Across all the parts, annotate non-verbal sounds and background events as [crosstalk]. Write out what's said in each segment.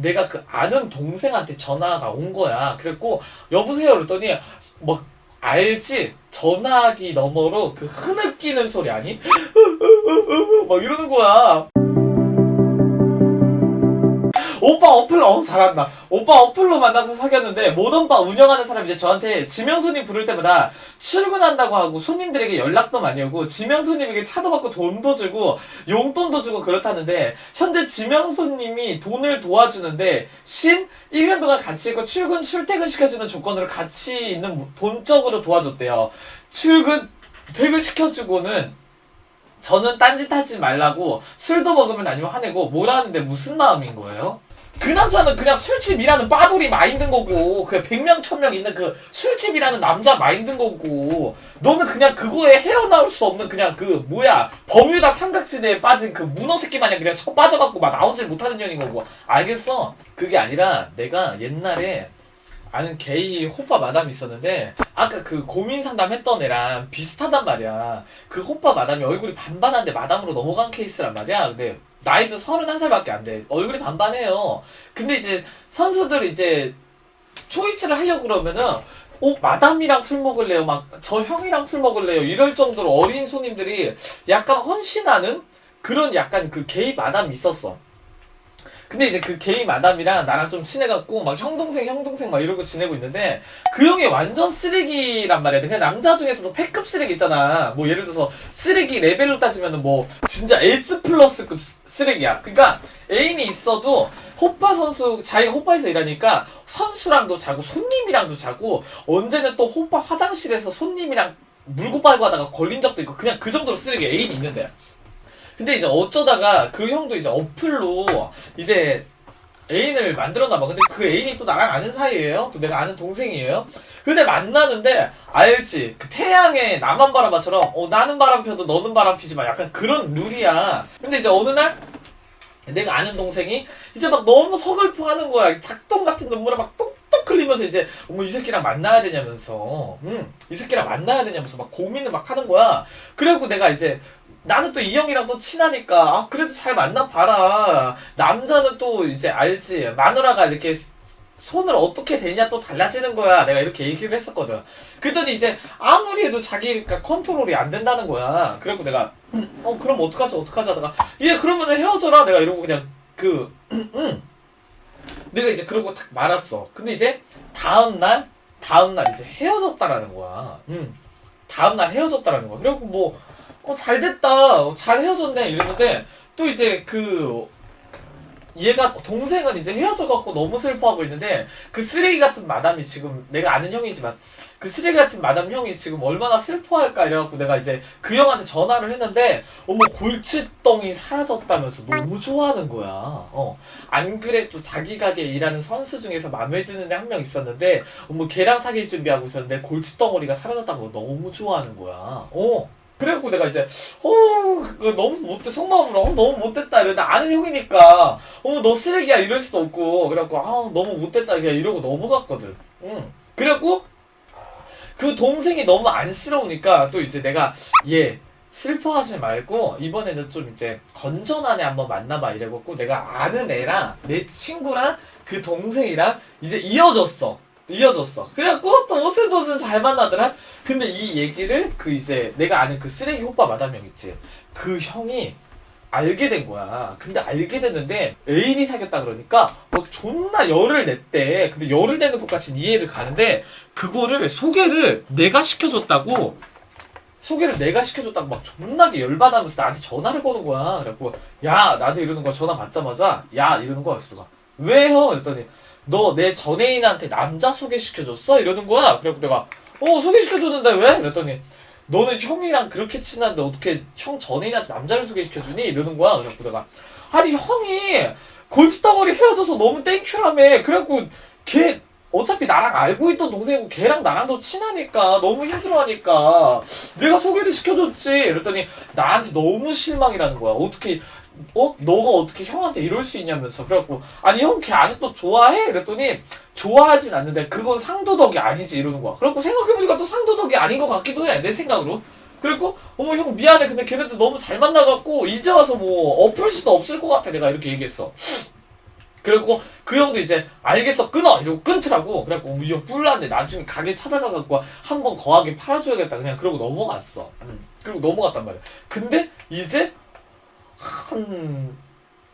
내가 그 아는 동생한테 전화가 온 거야. 그랬고 여보세요 그랬더니 막 알지 전화기 너머로 그 흐느끼는 소리 아니? [laughs] 막 이러는 거야. 오빠 어플로 어 잘한다. 오빠 어플로 만나서 사귀었는데 모던바 운영하는 사람이 이제 저한테 지명 손님 부를 때마다 출근한다고 하고 손님들에게 연락도 많이 오고 지명 손님에게 차도 받고 돈도 주고 용돈도 주고 그렇다는데 현재 지명 손님이 돈을 도와주는데 신 1년 동안 같이 있고 출근 출퇴근 시켜주는 조건으로 같이 있는 돈적으로 도와줬대요. 출근 퇴근 시켜주고는 저는 딴짓하지 말라고 술도 먹으면 아니면 화내고 뭐라는데 무슨 마음인 거예요? 그 남자는 그냥 술집이라는 빠돌이 마인드인 거고 그 100명 1000명 있는 그 술집이라는 남자 마인드인 거고 너는 그냥 그거에 헤어나올 수 없는 그냥 그 뭐야 버뮤다 삼각지대에 빠진 그 문어 새끼 마냥 그냥 쳐 빠져갖고 막 나오질 못하는 년인 거고. 알겠어. 그게 아니라 내가 옛날에 아는 게이 호빠 마담이 있었는데 아까 그 고민 상담했던 애랑 비슷하단 말이야. 그 호빠 마담이 얼굴이 반반한데 마담으로 넘어간 케이스란 말이야. 근데 나이도 31살밖에 안 돼. 얼굴이 반반해요. 근데 이제 선수들 이제 초이스를 하려고 그러면은 어 마담이랑 술 먹을래요? 막 저 형이랑 술 먹을래요? 이럴 정도로 어린 손님들이 약간 헌신하는 그런 약간 그 게이 마담이 있었어 근데 이제 그 게이 마담이랑 나랑 좀 친해갖고 막 형동생 형동생 막 이러고 지내고 있는데 그 형이 완전 쓰레기란 말이야. 그냥 남자 중에서도 패급 쓰레기 있잖아. 뭐 예를 들어서 쓰레기 레벨로 따지면은 뭐 진짜 S 플러스급 쓰- 쓰레기야. 그러니까 애인이 있어도 호빠 선수 자기가 호빠에서 일하니까 선수랑도 자고 손님이랑도 자고 언제는 또 호빠 화장실에서 손님이랑 물고 빨고 하다가 걸린 적도 있고 그냥 그 정도로 쓰레기 애인이 있는데 근데 이제 어쩌다가 그 형도 이제 어플로 이제 애인을 만들었나 봐. 근데 그 애인이 또 나랑 아는 사이예요. 또 내가 아는 동생이에요. 근데 만나는데 알지. 그 태양의 나만 바라봐처럼 어 나는 바람 펴도 너는 바람 피지 마. 약간 그런 룰이야. 근데 이제 어느 날 내가 아는 동생이 이제 막 너무 서글퍼 하는 거야. 닭똥 같은 눈물을 막 똑똑 흘리면서 이제 어머 이 새끼랑 만나야 되냐면서 음, 이 새끼랑 만나야 되냐면서 막 고민을 막 하는 거야. 그리고 내가 이제 나는 또 이 형이랑 또 친하니까 아 그래도 잘 만나 봐라. 남자는 또 이제 알지. 마누라가 이렇게 손을 어떻게 대냐 또 달라지는 거야. 내가 이렇게 얘기를 했었거든. 그랬더니 이제 아무리 해도 자기가 컨트롤이 안 된다는 거야. 그래고 내가 [clears throat] 어 그럼 어떡하지? 어떡하지? 하다가 얘 그러면 헤어져라. 내가 이러고 그냥 그 응. [clears throat] 내가 이제 그러고 딱 말았어. 근데 이제 다음날 다음날 이제 헤어졌다라는 거야. 응. 다음날 헤어졌다라는 거야. 그래갖고 뭐 어, 잘 됐다. 어, 잘 헤어졌네. 이랬는데, 또 이제 그, 얘가, 동생은 이제 헤어져갖고 너무 슬퍼하고 있는데, 그 쓰레기 같은 마담이 지금, 내가 아는 형이지만, 그 쓰레기 같은 마담 형이 지금 얼마나 슬퍼할까 이래갖고 내가 이제 그 형한테 전화를 했는데, 어머, 골칫덩이 사라졌다면서 너무 좋아하는 거야. 어. 안 그래도 자기 가게 일하는 선수 중에서 마음에 드는 애 한 명 있었는데, 어머, 걔랑 사귈 준비하고 있었는데, 골칫덩어리가 사라졌다는 거 너무 좋아하는 거야. 어. 그래갖고 내가 이제 어 너무 못돼 속마음으로 어, 너무 못됐다 이러는데 아는 형이니까 어머 너 쓰레기야 이럴 수도 없고. 그래갖고 아 너무 못됐다 그냥 이러고 넘어갔거든. 응. 그래갖고 그 동생이 너무 안쓰러우니까 또 이제 내가 얘 슬퍼하지 말고 이번에는 좀 이제 건전한 애 한번 만나봐 이래갖고 내가 아는 애랑 내 친구랑 그 동생이랑 이제 이어졌어 이어졌어. 그래갖고 또 오슬도슬 잘 만나더라. 근데 이 얘기를 그 이제 내가 아는 그 쓰레기 오빠 마담 형 있지? 그 형이 알게 된 거야. 근데 알게 됐는데 애인이 사귀었다 그러니까 막 존나 열을 냈대. 근데 열을 내는 것까지 이해를 가는데 그거를 소개를 내가 시켜줬다고. 소개를 내가 시켜줬다고 막 존나게 열받으면서 나한테 전화를 거는 거야. 그래갖고 야 나한테 이러는 거야 전화 받자마자 야 이러는 거야. 내가 왜요? 그랬더니 너 내 전애인한테 남자 소개시켜줬어? 이러는 거야. 그래갖고 내가 어 소개시켜줬는데 왜? 그랬더니 너는 형이랑 그렇게 친한데 어떻게 형 전애인한테 남자를 소개시켜주니? 이러는 거야. 그래갖고 내가 아니 형이 골칫덩어리 헤어져서 너무 땡큐라며. 그래갖고 걔 어차피 나랑 알고 있던 동생이고 걔랑 나랑도 친하니까 너무 힘들어하니까 내가 소개를 시켜줬지. 이랬더니 나한테 너무 실망이라는 거야. 어떻게 어? 너가 어떻게 형한테 이럴 수 있냐면서 그래갖고 아니 형 걔 아직도 좋아해? 그랬더니 좋아하진 않는데 그건 상도덕이 아니지 이러는 거야. 그래갖고 생각해보니까 또 상도덕이 아닌 것 같기도 해 내 생각으로. 그랬고 어머 형 미안해. 근데 걔네들 너무 잘 만나갖고 이제 와서 뭐 엎을 수도 없을 것 같아 내가 이렇게 얘기했어. 그리고 그 형도 이제 알겠어 끊어! 이러고 끊더라고. 그래갖고 이형 뿔났네. 나중에 가게 찾아가갖고 한 번 거하게 팔아줘야겠다. 그냥 그러고 넘어갔어. 음, 그리고 넘어갔단 말이야. 근데 이제 한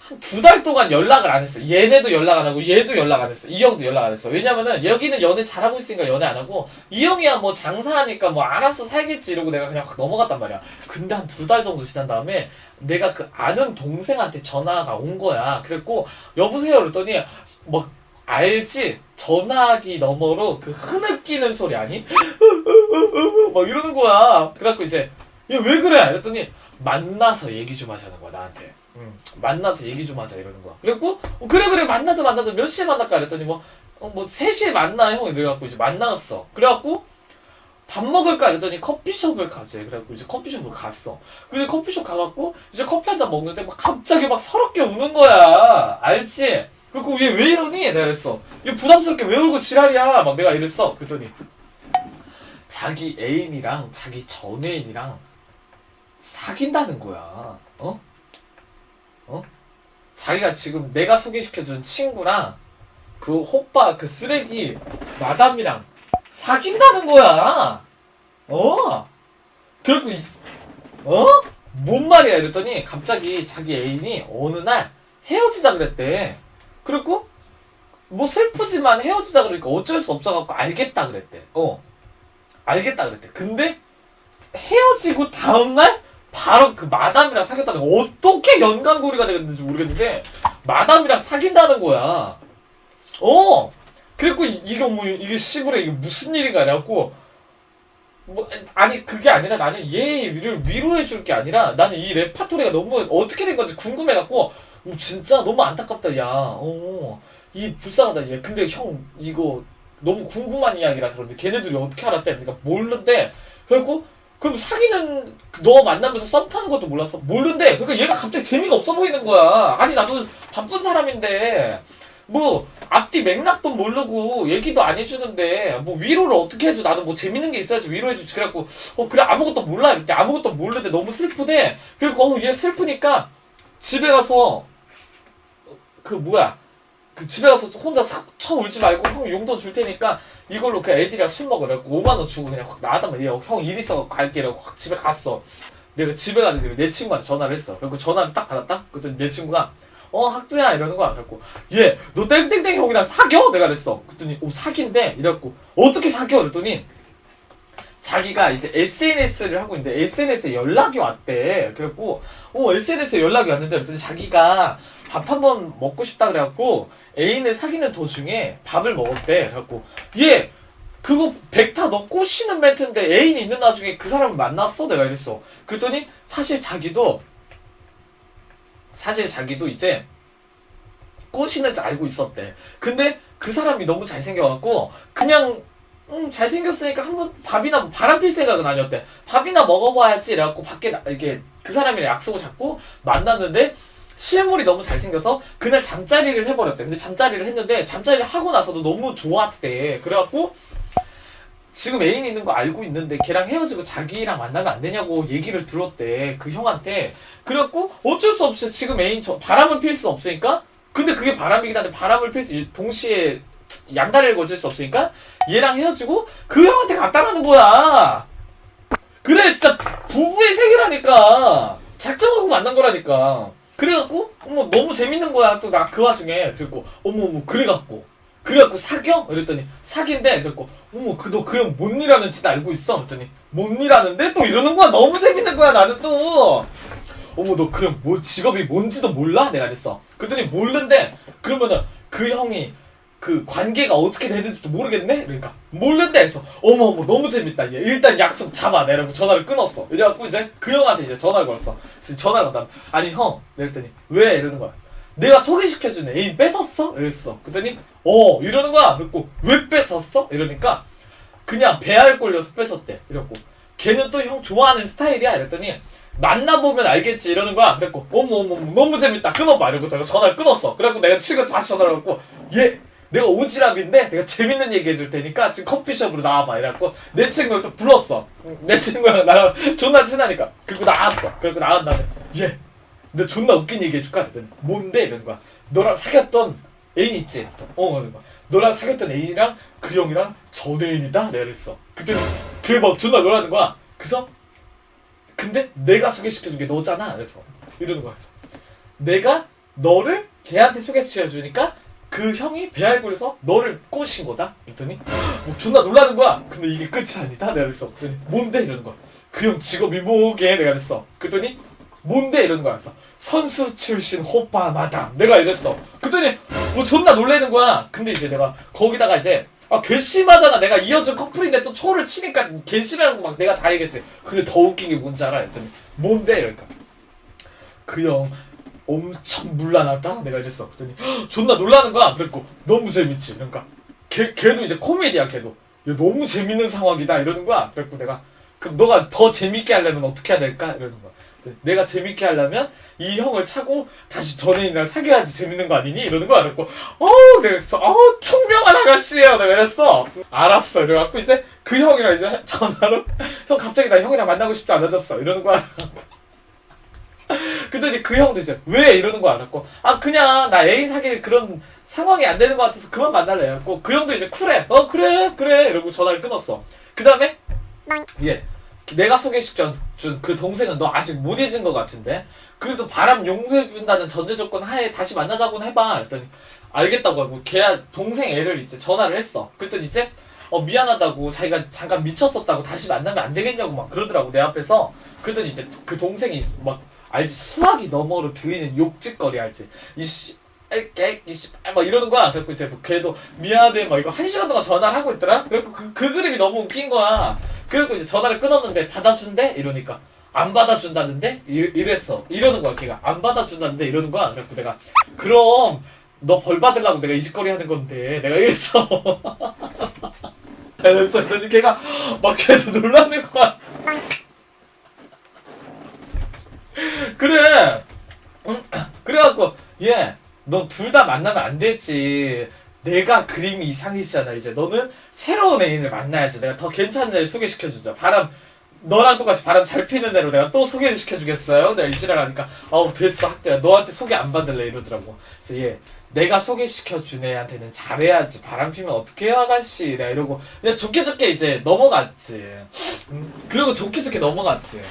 한 두 달 동안 연락을 안 했어. 얘네도 연락 안 하고 얘도 연락 안 했어. 이 형도 연락 안 했어. 왜냐면은 여기는 연애 잘하고 있으니까 연애 안 하고 이 형이야 뭐 장사하니까 뭐 알아서 살겠지 이러고 내가 그냥 확 넘어갔단 말이야. 근데 한 두 달 정도 지난 다음에 내가 그 아는 동생한테 전화가 온 거야. 그랬고 여보세요 그랬더니 뭐 알지? 전화기 너머로 그 흐느끼는 소리 아니? [laughs] 막 이러는 거야. 그래갖고 이제 얘 왜 그래? 그랬더니 만나서 얘기 좀 하자는 거야 나한테. 응. 만나서 얘기 좀 하자 이러는 거야. 그래갖고 어, 그래 그래 만나서 만나서 몇 시에 만날까 그랬더니 뭐 어, 뭐 3시에 만나 형 이래갖고 이제 만나갔어. 그래갖고 밥 먹을까 그랬더니 커피숍을 가재. 그래갖고 이제 커피숍을 갔어. 근데 커피숍 가갖고 이제 커피 한 잔 먹는데 막 갑자기 막 서럽게 우는 거야. 알지? 그리고 얘 왜 이러니? 내가 그랬어. 얘 부담스럽게 왜 울고 지랄이야? 막 내가 이랬어. 그랬더니 자기 애인이랑 자기 전 애인이랑 사귄다는 거야. 어? 어? 자기가 지금 내가 소개시켜준 친구랑 그 호빠 그 쓰레기 마담이랑 사귄다는 거야. 어? 그리고 이- 어? 뭔 말이야 이랬더니 갑자기 자기 애인이 어느 날 헤어지자 그랬대. 그리고 뭐 슬프지만 헤어지자 그러니까 어쩔 수 없어갖고 알겠다 그랬대. 어. 알겠다 그랬대. 근데 헤어지고 다음날 바로 그 마담이랑 사귀었다는 거 어떻게 연관고리가 되겠는지 모르겠는데 마담이랑 사귄다는 거야. 어. 그리고 이- 이거 뭐 이게 시부래 이게 무슨 일인가 이래갖고 뭐 아니 그게 아니라 나는 얘를 위로해 줄 게 아니라 나는 이 레파토리가 너무 어떻게 된 건지 궁금해갖고 어, 진짜 너무 안타깝다 야. 어. 이 불쌍하다 얘. 근데 형 이거 너무 궁금한 이야기라서 그런데 걔네들이 어떻게 알았대? 그러니까 모르는데 그리고 그럼 사귀는 너 만나면서 썸 타는 것도 몰랐어? 모르는데 그러니까 얘가 갑자기 재미가 없어 보이는 거야. 아니 나도 바쁜 사람인데 뭐 앞뒤 맥락도 모르고 얘기도 안 해주는데 뭐 위로를 어떻게 해줘? 나도 뭐 재밌는 게 있어야지 위로해주지. 그래갖고 어 그래 아무것도 몰라 이렇게 아무것도 모르는데 너무 슬프대. 그리고 어, 얘 슬프니까 집에 가서 그 뭐야 그 집에 가서 혼자 싹쳐 울지 말고 형 용돈 줄 테니까 이걸로 그 애들이랑 술 먹으래고 5만 원 주고 그냥 확 나왔단 말이야. 형일 있어 갈게 이러고 확 집에 갔어. 내가 집에 가는 길에 내 친구한테 전화를 했어. 그리고 전화를 딱 받았다. 그랬더니 내 친구가 어 학주야 이러는 거야. 그래갖고 얘 너 땡땡땡 형이랑 사겨? 내가 그랬어. 그랬더니 오 사귄대. 이래갖고 어떻게 사겨? 그랬더니 자기가 이제 SNS를 하고 있는데 SNS에 연락이 왔대. 그래갖고 어 SNS에 연락이 왔는데 그랬더니 자기가 밥 한 번 먹고 싶다 그래갖고 애인을 사귀는 도중에 밥을 먹었대. 그래갖고 얘 그거 백타 너 꼬시는 멘트인데 애인 있는 나중에 그 사람을 만났어? 내가 이랬어. 그랬더니 사실 자기도 사실 자기도 이제 꼬시는 줄 알고 있었대. 근데 그 사람이 너무 잘생겨갖고 그냥 음 잘생겼으니까 한번 밥이나 뭐 바람 필 생각은 아니었대. 밥이나 먹어봐야지 이래갖고 밖에 나, 이게 그 사람이랑 약속을 잡고 만났는데 실물이 너무 잘생겨서 그날 잠자리를 해버렸대. 근데 잠자리를 했는데 잠자리를 하고 나서도 너무 좋았대. 그래갖고 지금 애인 있는 거 알고 있는데 걔랑 헤어지고 자기랑 만나면 안 되냐고 얘기를 들었대. 그 형한테. 그래갖고 어쩔 수 없이 지금 애인 저 바람을 필수 없으니까 근데 그게 바람이긴 한데 바람을 필 수 동시에 양다리를 거줄 수 없으니까 얘랑 헤어지고 그 형한테 갔다라는 거야. 그래 진짜 부부의 세계라니까 작정하고 만난 거라니까. 그래갖고 어머 너무 재밌는 거야 또 나 그 와중에 그리고 어머 어머 그래갖고 그래갖고 사겨? 이랬더니 사귄대 그랬고 어머 그너 그형뭔 일하는 짓 알고 있어? 그랬더니 뭔 일하는데? 또 이러는 거야 너무 재밌는 거야 나는 또 어머 너 그 형 뭐 직업이 뭔지도 몰라? 내가 그랬어 그랬더니 모르는데 그러면은 그 형이 그 관계가 어떻게 되는지도 모르겠네? 그러니까 모르는데 그래서 어머 어머 너무 재밌다. 얘 일단 약속 잡아. 내라고 전화를 끊었어. 이래갖고 이제 그 형한테 이제 전화를 걸었어. 그래서 전화를 건다 아니 형. 이랬더니 왜? 이러는 거야. 내가 소개시켜준 애인 뺏었어? 이랬어. 그랬더니 어 이러는 거야. 그랬고 왜 뺏었어? 이러니까 그냥 배알 꼴려서 뺏었대. 이랬고 걔는 또 형 좋아하는 스타일이야. 이랬더니 만나보면 알겠지. 이러는 거야. 그랬고 어머 어머 어머, 너무 재밌다. 끊어봐. 이러고 내가 전화를 끊었어. 그래갖고 내가 친구 다시 전화를 했고 얘 내가 오지랖인데 내가 재밌는 얘기 해줄 테니까 지금 커피숍으로 나와봐 이래갖고 내 친구를 또 불렀어. 내 친구랑 나랑 존나 친하니까. 그리고 나왔어. 그리고 나간 다음에 얘너 존나 웃긴 얘기 해줄까? 그랬더니 뭔데? 이러는 거야. 너랑 사귀었던 애인 있지? 어 그러니까 너랑 사귀었던 애인이랑 그 형이랑 전 애인이다? 내가 그랬어. 그랬더니 그게 막 존나 놀라는 거야. 그래서 근데 내가 소개시켜준 게 너잖아. 그래서 이러는 거야. 내가 너를 걔한테 소개시켜주니까 그 형이 배알굴에서 너를 꼬신 거다? 그랬더니 뭐 존나 놀라는 거야. 근데 이게 끝이 아니다? 내가 그랬어. 그랬더니 뭔데? 이러는 거야. 그 형 직업이 뭐게? 내가 그랬어. 그랬더니 뭔데? 이러는 거야. 그래서 선수 출신 호빠 마담. 내가 이랬어. 그랬더니 뭐 존나 놀래는 거야. 근데 이제 내가 거기다가 이제 아 괘씸하잖아. 내가 이어준 커플인데 또 초를 치니까 괘씸하고 막 내가 다 얘기했지. 근데 더 웃긴 게 뭔지 알아? 했더니 뭔데? 이러니까. 그 형 엄청 물란하다? 내가 이랬어. 그랬더니 "헉, 존나 놀라는 거야. 그랬고 너무 재밌지. 그러니까 걔, 걔도 이제 코미디야 걔도 야, 너무 재밌는 상황이다. 이러는 거야. 그랬고 내가 그럼 너가 더 재밌게 하려면 어떻게 해야 될까? 이러는 거야. 내가 재밌게 하려면 이 형을 차고 다시 전애인이랑 사귀어야지 재밌는 거 아니니? 이러는 거야. 그랬고 어우. 내가 그랬어 어우 총명한 아가씨예요. 내가 이랬어. 알았어. 이래갖고 이제 그 형이랑 이제 전화로 형 갑자기 나 형이랑 만나고 싶지 않아졌어. 이러는 거야 [laughs] 그랬더니 그 형도 이제 왜 이러는 거 알았고 아 그냥 나 애인 사귈 그런 상황이 안 되는 것 같아서 그만 만날래 해갖고 그 형도 이제 쿨해 어 그래 그래. 이러고 전화를 끊었어. 그 다음에 예. 내가 소개시켜준 그 동생은 너 아직 못 잊은 것 같은데? 그래도 바람 용서해준다는 전제 조건 하에 다시 만나자고는 해봐. 그랬더니 알겠다고 하고 걔 동생 애를 이제 전화를 했어. 그랬더니 이제 어 미안하다고 자기가 잠깐 미쳤었다고 다시 만나면 안 되겠냐고 막 그러더라고 내 앞에서. 그랬더니 이제 그 동생이 막 알지? 수학이 너머로 들리는 욕짓거리 알지? 이씨 깨 이씨 막 이러는 거야. 그래고 이제 뭐 걔도 미안해 막 이거 한 시간 동안 전화를 하고 있더라? 그래고 그, 그 그림이 너무 웃긴 거야. 그리고 이제 전화를 끊었는데 받아준대? 이러니까. 안 받아준다는데? 이, 이랬어. 이러는 거야 걔가. 안 받아준다는데 이러는 거야. 그래고 내가 그럼 너 벌 받으려고 내가 이 짓거리 하는 건데 내가 이랬어. [laughs] 그래서 걔가 막 걔도 놀라는 거야 [laughs] 그래. 응, [clears throat] 그래갖고 얘 너 둘 다 만나면 안 되지. 내가 그림이 이상이잖아 이제. 너는 새로운 애인을 만나야지. 내가 더 괜찮은 애를 소개시켜주자. 바람 너랑 똑같이 바람 잘 피는 애로 내가 또 소개시켜주겠어요? 내가 이지랄 하니까. 아우 됐어. 학대야. 너한테 소개 안 받을래 이러더라고. 그래서 얘 내가 소개시켜준 애한테는 잘해야지. 바람 피면 어떡해요 아가씨? 내가 이러고. 그냥 좋게 좋게 이제 넘어갔지. 음, 그리고 좋게 좋게 넘어갔지